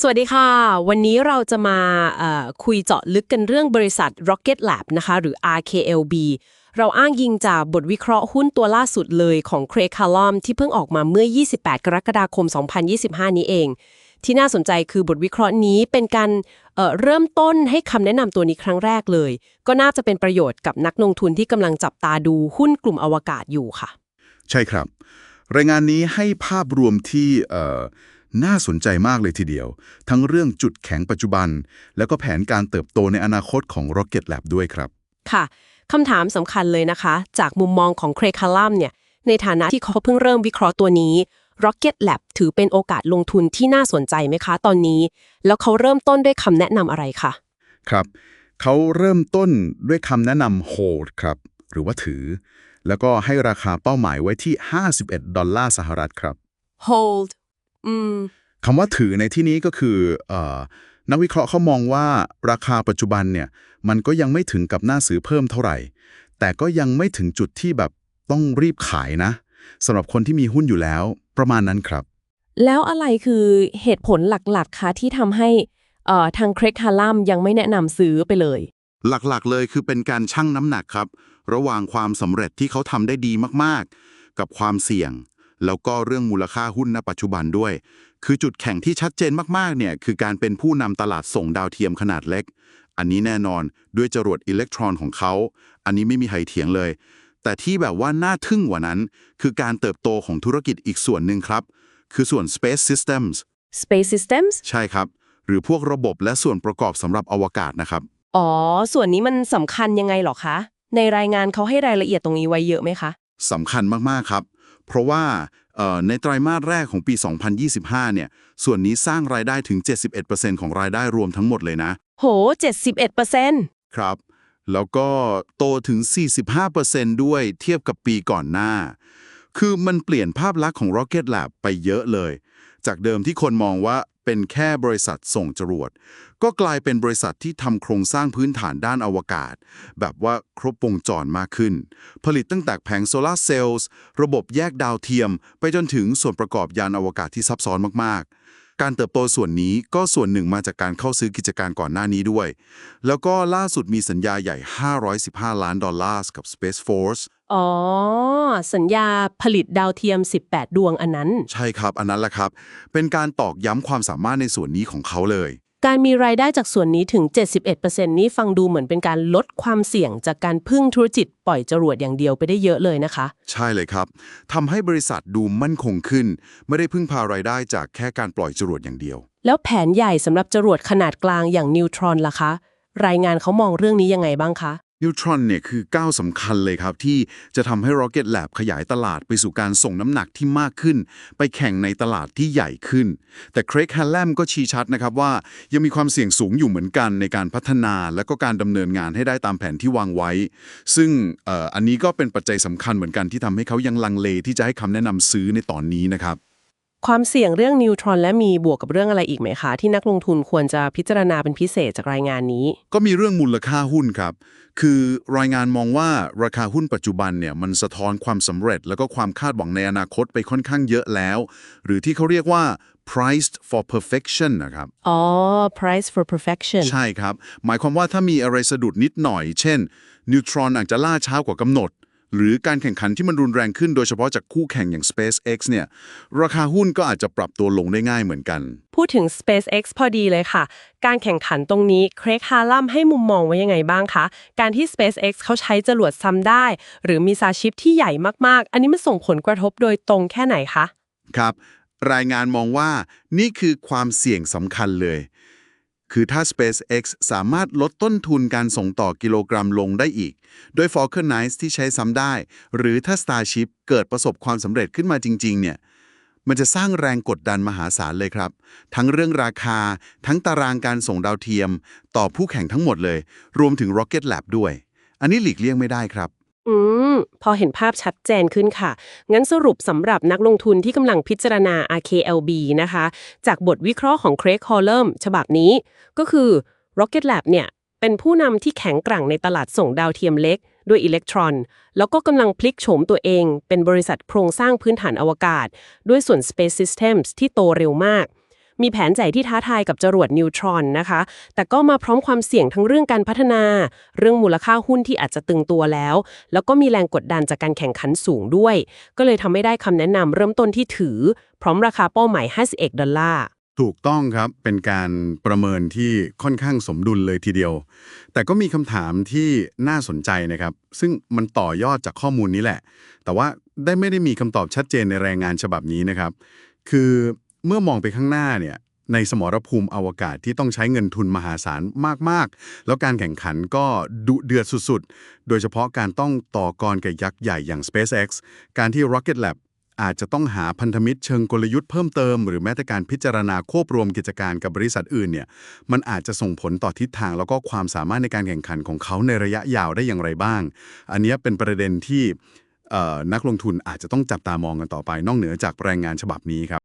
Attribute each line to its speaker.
Speaker 1: สวัสดีค่ะ วันนี้เราจะมาคุยเจาะลึกกันเรื่องบริษัท Rocket Lab นะคะ หรือ RKLB เราอ้างยิงจากบทวิเคราะห์หุ้นตัวล่าสุดเลยของ Craig Callum ที่เพิ่งออกมาเมื่อ 28 กรกฎาคม 2025 นี้เอง ที่น่าสนใจคือบทวิเคราะห์นี้เป็นการเเริ่มต้นให้คำแนะนำตัวนี้ครั้งแรกเลย ก็น่าจะเป็นประโยชน์กับนักลงทุนที่กำลังจับตาดูหุ้นกลุ่มอวกาศอยู่ค่ะ
Speaker 2: ใช่ครับ รายงานนี้ให้ภาพรวมที่ น่าสนใจมากเลยทีเดียว ทั้งเรื่องจุดแข็งปัจจุบัน แล้วก็แผนการเติบโตในอนาคตของ Rocket Lab ด้วยครับ
Speaker 1: ค่ะคำถามสำคัญเลยนะคะ จากมุมมองของเครคาลัมเนี่ย ในฐานะที่เขาเพิ่งเริ่มวิเคราะห์ตัวนี้ Rocket Lab ถือเป็นโอกาสลงทุนที่น่าสนใจไหมคะตอนนี้ แล้วเขาเริ่มต้นด้วยคำแนะนำอะไรคะ
Speaker 2: ครับเขาเริ่มต้นด้วยคำแนะนำ hold ครับหรือว่าถือ แล้วก็ให้ราคาเป้าหมายไว้ที่ 51 ดอลลาร์สหรัฐครับ
Speaker 1: hold อืม
Speaker 2: คำว่าถือในที่นี้ก็คือเออนักวิเคราะห์เขามองว่าราคาปัจจุบันเนี่ยมันก็ยังไม่ถึงกับหน้าซื้อเพิ่มเท่าไหร่ แต่ก็ยังไม่ถึงจุดที่แบบต้องรีบขายนะสำหรับคนที่มีหุ้นอยู่แล้ว ประมาณนั้นครับ
Speaker 3: แล้วอะไรคือเหตุผลหลักๆคะที่ทำให้เอ่อทางเครกฮาลัมยังไม่แนะนำซื้อไปเลย
Speaker 2: หลักๆเลยคือเป็นการชั่งน้ำหนักครับ ระหว่างความสำเร็จที่เขาทำได้ดีมากๆ กับความเสี่ยง แล้วก็เรื่องมูลค่าหุ้นณปัจจุบันด้วย คือจุดแข่งที่ชัดเจนมากๆเนี่ยคือการเป็นผู้นำตลาดส่งดาวเทียมขนาดเล็ก อันนี้แน่นอนด้วยจรวดอิเล็กตรอนของเขา อันนี้ไม่มีใครเถียงเลย แต่ที่แบบว่าน่าทึ่งกว่านั้น คือการเติบโตของธุรกิจอีกส่วนหนึ่งครับ คือส่วน Space Systems
Speaker 3: Space Systems
Speaker 2: ใช่ครับ หรือพวกระบบและส่วนประกอบสำหรับอวกาศนะครับ
Speaker 3: อ๋อ ส่วนนี้มันสำคัญยังไงหรอคะ ในรายงานเขาให้รายละเอียดตรงนี้ไว้เยอะไหมคะ
Speaker 2: สำคัญมากๆครับ เพราะว่าเอ่อในไตรมาสแรกของปี 2025 เนี่ย ส่วนนี้สร้างรายได้ถึง 71%ของรายได้รวมทั้งหมดเลยนะ
Speaker 3: โห 71%
Speaker 2: ครับ แล้วก็โตถึง 45%ด้วยเทียบกับปีก่อนหน้า คือมันเปลี่ยนภาพลักษณ์ของ Rocket Lab ไปเยอะเลย จากเดิมที่คนมองว่า เป็นแค่บริษัทส่งจรวด ก็กลายเป็นบริษัทที่ทำโครงสร้างพื้นฐานด้านอวกาศ แบบว่าครบวงจรมากขึ้น ผลิตตั้งแต่แผงโซลาร์เซลล์ระบบแยกดาวเทียม ไปจนถึงส่วนประกอบยานอวกาศที่ซับซ้อนมากๆ การเติบโตส่วนนี้ก็ส่วนหนึ่งมาจากการเข้าซื้อกิจการก่อนหน้านี้ด้วย แล้วก็ล่าสุดมีสัญญาใหญ่ 515 ล้านดอลลาร์กับ Space Force
Speaker 1: อ๋อ สัญญาผลิตดาวเทียม 18 ดวงอันนั้น
Speaker 2: ใช่ครับ อันนั้นแหละครับ เป็นการตอกย้ำความสามารถในส่วนนี้ของเขาเลย
Speaker 1: การมีรายได้จากส่วนนี้ถึง 71%นี้ฟังดูเหมือนเป็นการลดความเสี่ยงจากการพึ่งธุรกิจปล่อยจรวดอย่างเดียวไปได้เยอะเลยนะคะ
Speaker 2: ใช่เลยครับทำให้บริษัทดูมั่นคงขึ้น ไม่ได้พึ่งพารายได้จากแค่การปล่อยจรวดอย่างเดียว
Speaker 1: แล้วแผนใหญ่สำหรับจรวดขนาดกลางอย่างนิวตรอนล่ะคะ รายงานเขามองเรื่องนี้ยังไงบ้างคะ
Speaker 2: นิวตรอนเนี่ยคือก้าวสำคัญเลยครับที่จะทำให้ Rocket Lab ขยายตลาดไปสู่การส่งน้ำหนักที่มากขึ้น ไปแข่งในตลาดที่ใหญ่ขึ้น แต่เครกแฮลแลมก็ชี้ชัดนะครับว่ายังมีความเสี่ยงสูงอยู่เหมือนกันในการพัฒนาและก็การดำเนินงานให้ได้ตามแผนที่วางไว้ ซึ่งออันนี้ก็เป็นปัจจัยสำคัญเหมือนกันที่ทำให้เขายังลังเลที่จะให้คำแนะนำซื้อในตอนนี้นะครับ
Speaker 1: ความเสี่ยงเรื่องนิวตรอนและมีบวกกับเรื่องอะไรอีกไหมคะ ที่นักลงทุนควรจะพิจารณาเป็นพิเศษจากรายงานนี้
Speaker 2: ก็มีเรื่องมูลค่าหุ้นครับ คือรายงานมองว่าราคาหุ้นปัจจุบันเนี่ยมันสะท้อนความสำเร็จ แล้วก็ความคาดหวังในอนาคตไปค่อนข้างเยอะแล้ว หรือที่เขาเรียกว่า priced for perfection นะครับ
Speaker 1: อ๋อ price for perfection
Speaker 2: ใช่ครับ หมายความว่าถ้ามีอะไรสะดุดนิดหน่อย เช่นนิวตรอนอาจจะล่าช้ากว่ากำหนด หรือการแข่งขันที่มันรุนแรงขึ้นโดยเฉพาะจากคู่แข่งอย่าง SpaceX เนี่ยราคาหุ้นก็อาจจะปรับตัวลงได้ง่ายเหมือนกัน
Speaker 1: พูดถึง SpaceX พอดีเลยค่ะ การแข่งขันตรงนี้เครกฮาลัมให้มุมมองไว้ยังไงบ้างคะ การที่ SpaceX เขาใช้จรวดซ้ำได้ หรือมีซาชิปที่ใหญ่มากๆ อันนี้มันส่งผลกระทบโดยตรงแค่ไหนคะ
Speaker 2: ครับ รายงานมองว่านี่คือความเสี่ยงสำคัญเลย คือถ้า SpaceX สามารถลดต้นทุนการส่งต่อกิโลกรัมลงได้อีก โดย Falcon 9 ที่ใช้ซ้ำได้ หรือถ้า Starship เกิดประสบความสำเร็จขึ้นมาจริง ๆ เนี่ยมันจะสร้างแรงกดดันมหาศาลเลยครับ ทั้งเรื่องราคา ทั้งตารางการส่งดาวเทียม ต่อผู้แข่งทั้งหมดเลย รวมถึง Rocket Lab ด้วย อันนี้หลีกเลี่ยงไม่ได้ครับ
Speaker 1: อืม พอเห็นภาพชัดเจนขึ้นค่ะ งั้นสรุปสำหรับนักลงทุนที่กำลังพิจารณา RKLB นะคะ จากบทวิเคราะห์ของ Craig Collum ฉบับนี้ ก็คือ Rocket Lab เนี่ย เป็นผู้นำที่แข็งแกร่งในตลาดส่งดาวเทียมเล็ก ด้วยอิเล็กตรอน แล้วก็กำลังพลิกโฉมตัวเอง เป็นบริษัทโครงสร้างพื้นฐานอวกาศ ด้วยส่วน Space Systems ที่โตเร็วมาก มีแผนใหญ่ที่ท้าทายกับจรวดนิวทรอนนะคะ แต่ก็มาพร้อมความเสี่ยงทั้งเรื่องการพัฒนา เรื่องมูลค่าหุ้นที่อาจจะตึงตัวแล้ว แล้วก็มีแรงกดดันจากการแข่งขันสูงด้วย ก็เลยทำให้ได้คำแนะนำเริ่มต้นที่ถือ พร้อมราคาเป้าหมาย 51 ดอลลาร์
Speaker 2: ถูกต้องครับ เป็นการประเมินที่ค่อนข้างสมดุลเลยทีเดียว แต่ก็มีคำถามที่น่าสนใจนะครับ ซึ่งมันต่อยอดจากข้อมูลนี้แหละ แต่ว่าได้ไม่ได้มีคำตอบชัดเจนในรายงานฉบับนี้นะครับ คือ เมื่อมองไปข้างหน้าเนี่ยในสมรภูมิอวกาศที่ต้องใช้เงินทุนมหาศาลมาก ๆ แล้วการแข่งขันก็ดุเดือดสุด ๆ โดยเฉพาะการต้องต่อกรกับยักษ์ใหญ่อย่าง SpaceX การที่ Rocket Lab อาจจะต้องหาพันธมิตรเชิงกลยุทธ์เพิ่มเติม หรือแม้แต่การพิจารณาควบรวมกิจการกับบริษัทอื่นเนี่ยมันอาจจะส่งผลต่อทิศทางแล้วก็ความสามารถในการแข่งขันของเขาในระยะยาวได้อย่างไรบ้าง อันนี้เป็นประเด็นที่นักลงทุนอาจจะต้องจับตามองกันต่อไป นอกเหนือจากรายงานฉบับนี้ครับ